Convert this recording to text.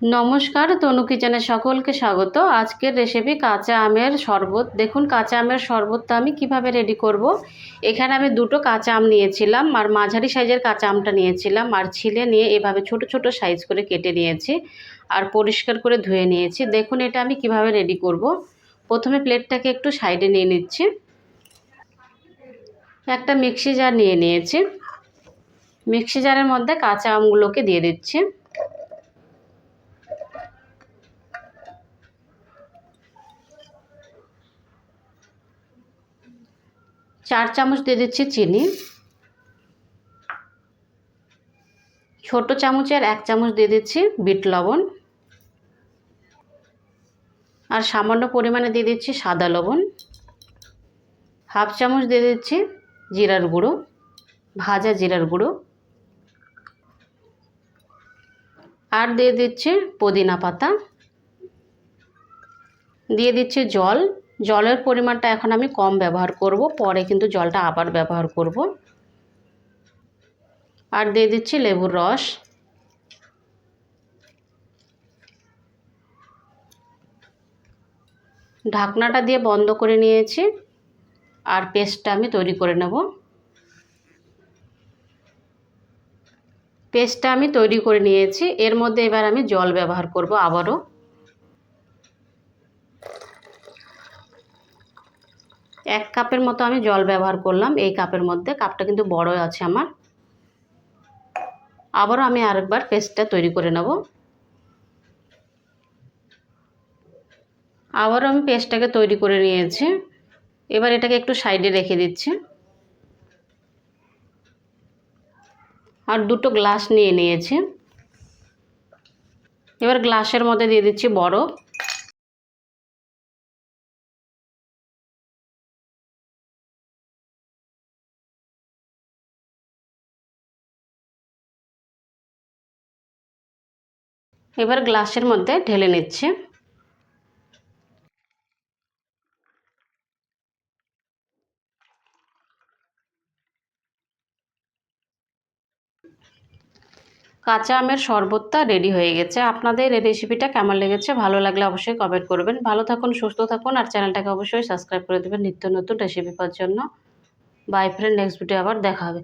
নমস্কার, তনু কিচেনে সকলকে স্বাগত। আজকের রেসিপি কাঁচা আমের শরবত। দেখুন, কাঁচা আমের শরবতটা আমি কীভাবে রেডি করব। এখানে আমি দুটো কাঁচা আম নিয়েছিলাম আর মাঝারি সাইজের কাঁচা আমটা নিয়েছিলাম আর ছিলে নিয়ে এভাবে ছোট ছোট সাইজ করে কেটে নিয়েছি আর পরিষ্কার করে ধুয়ে নিয়েছি। দেখুন, এটা আমি কীভাবে রেডি করব। প্রথমে প্লেটটাকে একটু সাইডে নিয়ে নিচ্ছি। একটা মিক্সি জার নিয়ে নিয়েছি। মিক্সি জারের মধ্যে কাঁচা আমগুলোকে দিয়ে দিচ্ছি। চার চামচ দিয়ে দিচ্ছি চিনি। ছোট চামচের এক চামচ দিয়ে দিচ্ছি বিট লবণ। আর সামান্য পরিমাণে দিয়ে দিচ্ছি সাদা লবণ। হাফ চামচ দিয়ে দিচ্ছি জিরার গুঁড়ো, ভাজা জিরার গুঁড়ো। আর দিয়ে দিচ্ছি পুদিনা পাতা। দিয়ে দিচ্ছি জল। জলের পরিমাণটা এখন আমি কম ব্যবহার করব, পরে কিন্তু জলটা আবার ব্যবহার করব। আর দিয়ে দিচ্ছি লেবুর রস। ঢাকনাটা দিয়ে বন্ধ করে নিয়েছি, আর পেস্টটা আমি তৈরি করে নেব। পেস্টটা আমি তৈরি করে নিয়েছি, এর মধ্যে এবার আমি জল ব্যবহার করব আবারও। এক কাপের মতো আমি জল ব্যবহার করলাম, এই কাপের মধ্যে। কাপটা কিন্তু বড় আছে আমার। আবারও আমি আরেকবার পেস্টটা তৈরি করে নেব। আবারও আমি পেস্টটাকে তৈরি করে নিয়েছি। এবার এটাকে একটু সাইডে রেখে দিচ্ছি। আর দুটো গ্লাস নিয়ে নিয়েছি। এবার গ্লাসের মধ্যে দিয়ে দিচ্ছি বরফ। এবার গ্লাসের মধ্যে ঢেলে নিচ্ছে। কাঁচা আমের শরবতটা রেডি হয়ে গেছে। আপনাদের এই রেসিপিটা কেমন লেগেছে, ভালো লাগলে অবশ্যই কমেন্ট করবেন। ভালো থাকুন, সুস্থ থাকুন, আর চ্যানেলটাকে অবশ্যই সাবস্ক্রাইব করে দেবেন নিত্য নতুন রেসিপি পাওয়ার জন্য। বাই ফ্রেন্ড নেক্সট ভিডিও আবার দেখা হবে।